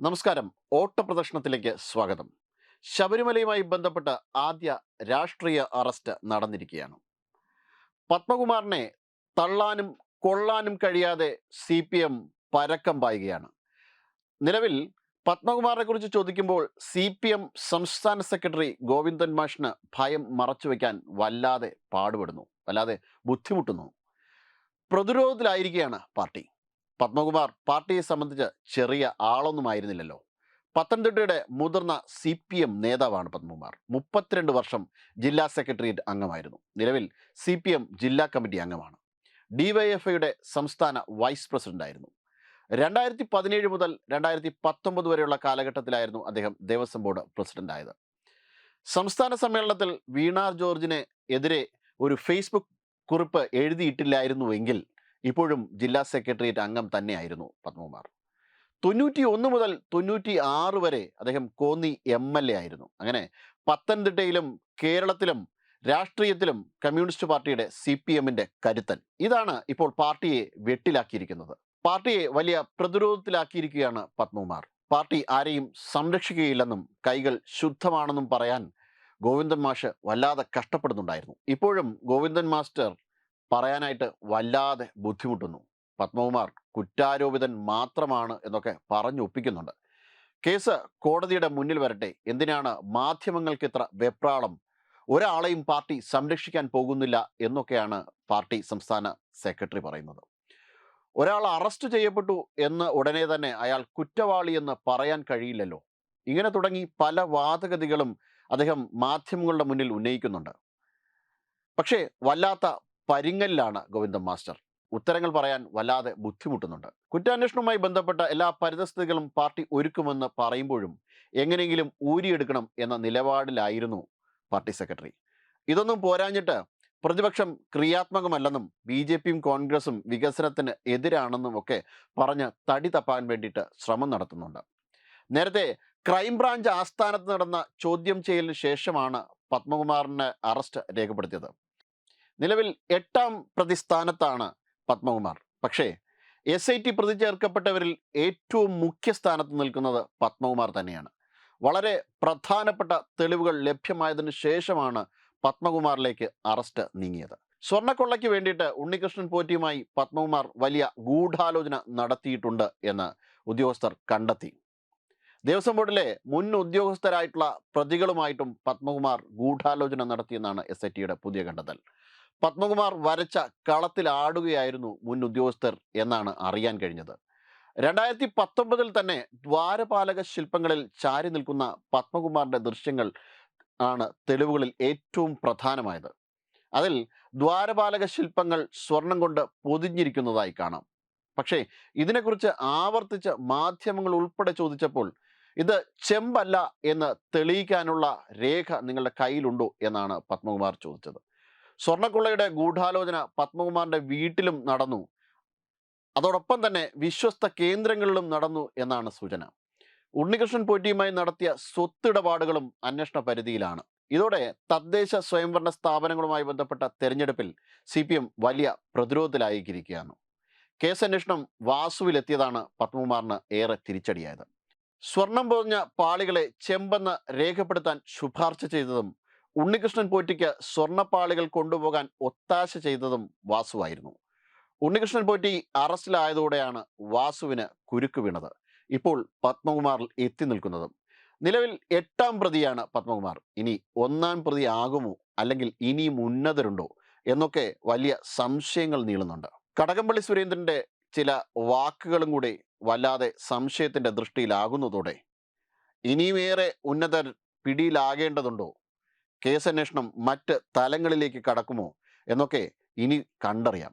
നമസ്കാരം. ഓട്ടപ്രദർശനത്തിലേക്ക് സ്വാഗതം. ശബരിമലയുമായി ബന്ധപ്പെട്ട ആദ്യ രാഷ്ട്രീയ അറസ്റ്റ് നടന്നിരിക്കുകയാണ്. പത്മകുമാറിനെ തള്ളാനും കൊള്ളാനും കഴിയാതെ സി പി എം പരക്കം പായുകയാണ്. നിലവിൽ പത്മകുമാറിനെ കുറിച്ച് ചോദിക്കുമ്പോൾ സി പി എം സംസ്ഥാന സെക്രട്ടറി ഗോവിന്ദൻ മാഷിന് ഭയം മറച്ചുവെക്കാൻ വല്ലാതെ പാടുപെടുന്നു. വല്ലാതെ ബുദ്ധിമുട്ടുന്നു. പ്രതിരോധത്തിലായിരിക്കുകയാണ് പാർട്ടി. പത്മകുമാർ പാർട്ടിയെ സംബന്ധിച്ച് ചെറിയ ആളൊന്നുമായിരുന്നില്ലല്ലോ പത്തനംതിട്ടയുടെ മുതിർന്ന സി പി എം നേതാവാണ് പത്മകുമാർ. മുപ്പത്തിരണ്ട് വർഷം ജില്ലാ സെക്രട്ടേറിയറ്റ് അംഗമായിരുന്നു. നിലവിൽ സി പി എം ജില്ലാ കമ്മിറ്റി അംഗമാണ്. ഡിവൈഎഫ്ഐയുടെ സംസ്ഥാന വൈസ് പ്രസിഡന്റായിരുന്നു. രണ്ടായിരത്തി പതിനേഴ് മുതൽ രണ്ടായിരത്തി പത്തൊമ്പത് വരെയുള്ള കാലഘട്ടത്തിലായിരുന്നു അദ്ദേഹം ദേവസ്വം ബോർഡ് പ്രസിഡന്റായത്. സംസ്ഥാന സമ്മേളനത്തിൽ വീണാർ ജോർജിന് എതിരെ ഒരു ഫേസ്ബുക്ക് കുറിപ്പ് എഴുതിയിട്ടില്ലായിരുന്നുവെങ്കിൽ ഇപ്പോഴും ജില്ലാ സെക്രട്ടേറിയറ്റ് അംഗം തന്നെയായിരുന്നു പത്മകുമാർ. തൊണ്ണൂറ്റി ഒന്ന് മുതൽ തൊണ്ണൂറ്റി ആറ് വരെ അദ്ദേഹം കോന്നി എം എൽ എ ആയിരുന്നു. അങ്ങനെ പത്തനംതിട്ടയിലും കേരളത്തിലും രാഷ്ട്രീയത്തിലും കമ്മ്യൂണിസ്റ്റ് പാർട്ടിയുടെ സി പി എമ്മിന്റെ കരുത്തൻ. ഇതാണ് ഇപ്പോൾ പാർട്ടിയെ വെട്ടിലാക്കിയിരിക്കുന്നത്. പാർട്ടിയെ വലിയ പ്രതിരോധത്തിലാക്കിയിരിക്കുകയാണ് പത്മകുമാർ. പാർട്ടി ആരെയും സംരക്ഷിക്കുകയില്ലെന്നും കൈകൾ ശുദ്ധമാണെന്നും പറയാൻ ഗോവിന്ദൻ മാഷ് വല്ലാതെ കഷ്ടപ്പെടുന്നുണ്ടായിരുന്നു. ഇപ്പോഴും ഗോവിന്ദൻ മാസ്റ്റർ പറയാനായിട്ട് വല്ലാതെ ബുദ്ധിമുട്ടുന്നു. പത്മകുമാർ കുറ്റാരോപിതൻ മാത്രമാണ് എന്നൊക്കെ പറഞ്ഞൊപ്പിക്കുന്നുണ്ട് കേസ് കോടതിയുടെ മുന്നിൽ വരട്ടെ. എന്തിനാണ് മാധ്യമങ്ങൾക്ക് ഇത്ര വെപ്രാളം? ഒരാളെയും പാർട്ടി സംരക്ഷിക്കാൻ പോകുന്നില്ല എന്നൊക്കെയാണ് പാർട്ടി സംസ്ഥാന സെക്രട്ടറി പറയുന്നത്. ഒരാൾ അറസ്റ്റ് ചെയ്യപ്പെട്ടു എന്ന് ഉടനെ തന്നെ അയാൾ കുറ്റവാളി എന്ന് പറയാൻ കഴിയില്ലല്ലോ. ഇങ്ങനെ തുടങ്ങി പല വാദഗതികളും അദ്ദേഹം മാധ്യമങ്ങളുടെ മുന്നിൽ ഉന്നയിക്കുന്നുണ്ട്. പക്ഷേ വല്ലാത്ത പരിങ്ങലിലാണ് ഗോവിന്ദൻ മാസ്റ്റർ. ഉത്തരങ്ങൾ പറയാൻ വല്ലാതെ ബുദ്ധിമുട്ടുന്നുണ്ട്. കുറ്റാന്വേഷണവുമായി ബന്ധപ്പെട്ട എല്ലാ പരിതസ്ഥിതികളും പാർട്ടി ഒരുക്കുമെന്ന് പറയുമ്പോഴും എങ്ങനെയെങ്കിലും ഊരിയെടുക്കണം എന്ന നിലപാടിലായിരുന്നു പാർട്ടി സെക്രട്ടറി. ഇതൊന്നും പോരാഞ്ഞിട്ട് പ്രതിപക്ഷം ക്രിയാത്മകമല്ലെന്നും ബി ജെ പിയും കോൺഗ്രസും വികസനത്തിന് എതിരാണെന്നും ഒക്കെ പറഞ്ഞ് തടി തപ്പാൻ വേണ്ടിയിട്ട് ശ്രമം നടത്തുന്നുണ്ട്. നേരത്തെ ക്രൈംബ്രാഞ്ച് ആസ്ഥാനത്ത് നടന്ന ചോദ്യം ചെയ്യലിന് ശേഷമാണ് പത്മകുമാറിനെ അറസ്റ്റ് രേഖപ്പെടുത്തിയത്. നിലവിൽ എട്ടാം പ്രതിസ്ഥാനത്താണ് പത്മകുമാർ. പക്ഷേ എസ് ഐ ടി പ്രതി ചേർക്കപ്പെട്ടവരിൽ ഏറ്റവും മുഖ്യ സ്ഥാനത്ത് നിൽക്കുന്നത് പത്മകുമാർ തന്നെയാണ്. വളരെ പ്രധാനപ്പെട്ട തെളിവുകൾ ലഭ്യമായതിനു ശേഷമാണ് പത്മകുമാറിലേക്ക് അറസ്റ്റ് നീങ്ങിയത്. സ്വർണക്കൊള്ളയ്ക്ക് വേണ്ടിയിട്ട് ഉണ്ണികൃഷ്ണൻ പോറ്റിയുമായി പത്മകുമാർ വലിയ ഗൂഢാലോചന നടത്തിയിട്ടുണ്ട് എന്ന് ഉദ്യോഗസ്ഥർ കണ്ടെത്തി. ദേവസ്വം ബോർഡിലെ മുൻ ഉദ്യോഗസ്ഥരായിട്ടുള്ള പ്രതികളുമായിട്ടും പത്മകുമാർ ഗൂഢാലോചന നടത്തിയെന്നാണ് എസ് ഐ ടിയുടെ പുതിയ കണ്ടെത്തൽ. പത്മകുമാർ വരച്ച കളത്തിലാടുകയായിരുന്നു മുൻ ഉദ്യോഗസ്ഥർ എന്നാണ് അറിയാൻ കഴിഞ്ഞത്. രണ്ടായിരത്തി പത്തൊമ്പതിൽ തന്നെ ദ്വാരപാലക ശില്പങ്ങളിൽ ചാരി നിൽക്കുന്ന പത്മകുമാറിന്റെ ദൃശ്യങ്ങൾ ആണ് തെളിവുകളിൽ ഏറ്റവും പ്രധാനമായത്. അതിൽ ദ്വാരപാലക ശില്പങ്ങൾ സ്വർണം കൊണ്ട് പൊതിഞ്ഞിരിക്കുന്നതായി കാണാം. പക്ഷേ ഇതിനെക്കുറിച്ച് ആവർത്തിച്ച് മാധ്യമങ്ങൾ ഉൾപ്പെടെ ചോദിച്ചപ്പോൾ ഇത് ചെമ്പല്ല എന്ന് തെളിയിക്കാനുള്ള രേഖ നിങ്ങളുടെ കയ്യിലുണ്ടോ എന്നാണ് പത്മകുമാർ ചോദിച്ചത്. സ്വർണക്കൊള്ളയുടെ ഗൂഢാലോചന പത്മകുമാറിന്റെ വീട്ടിലും നടന്നു. അതോടൊപ്പം തന്നെ വിശ്വസ്ത കേന്ദ്രങ്ങളിലും നടന്നു എന്നാണ് സൂചന. ഉണ്ണികൃഷ്ണൻ പോറ്റിയുമായി നടത്തിയ സ്വത്തിടപാടുകളും അന്വേഷണ പരിധിയിലാണ്. ഇതോടെ തദ്ദേശ സ്വയംഭരണ സ്ഥാപനങ്ങളുമായി ബന്ധപ്പെട്ട തെരഞ്ഞെടുപ്പിൽ സി പി എം വലിയ പ്രതിരോധത്തിലായിരിക്കുകയാണ്. കേസന്വേഷണം വാസുവിലെത്തിയതാണ് പത്മകുമാറിന് ഏറെ തിരിച്ചടിയായത്. സ്വർണം പൊതിഞ്ഞ പാളികളെ ചെമ്പെന്ന് രേഖപ്പെടുത്താൻ ശുപാർശ ചെയ്തതും ഉണ്ണികൃഷ്ണൻ പോറ്റിക്ക് സ്വർണപ്പാളികൾ കൊണ്ടുപോകാൻ ഒത്താശ ചെയ്തതും വാസുവായിരുന്നു. ഉണ്ണികൃഷ്ണൻ പോറ്റി അറസ്റ്റിലായതോടെയാണ് വാസുവിന് കുരുക്ക് വീണത്. ഇപ്പോൾ പത്മകുമാറിൽ എത്തി നിൽക്കുന്നതും. നിലവിൽ എട്ടാം പ്രതിയാണ് പത്മകുമാർ. ഇനി ഒന്നാം പ്രതി ആകുമോ അല്ലെങ്കിൽ ഇനിയും ഉന്നതരുണ്ടോ എന്നൊക്കെ വലിയ സംശയങ്ങൾ നീളുന്നുണ്ട്. കടകംപള്ളി സുരേന്ദ്രന്റെ ചില വാക്കുകളും കൂടി വല്ലാതെ സംശയത്തിന്റെ ദൃഷ്ടിയിലാകുന്നതോടെ ഇനിയുമേറെ ഉന്നതർ പിടിയിലാകേണ്ടതുണ്ടോ കേസന്വേഷണം മറ്റ് തലങ്ങളിലേക്ക് കടക്കുമോ എന്നൊക്കെ ഇനി കണ്ടറിയാം.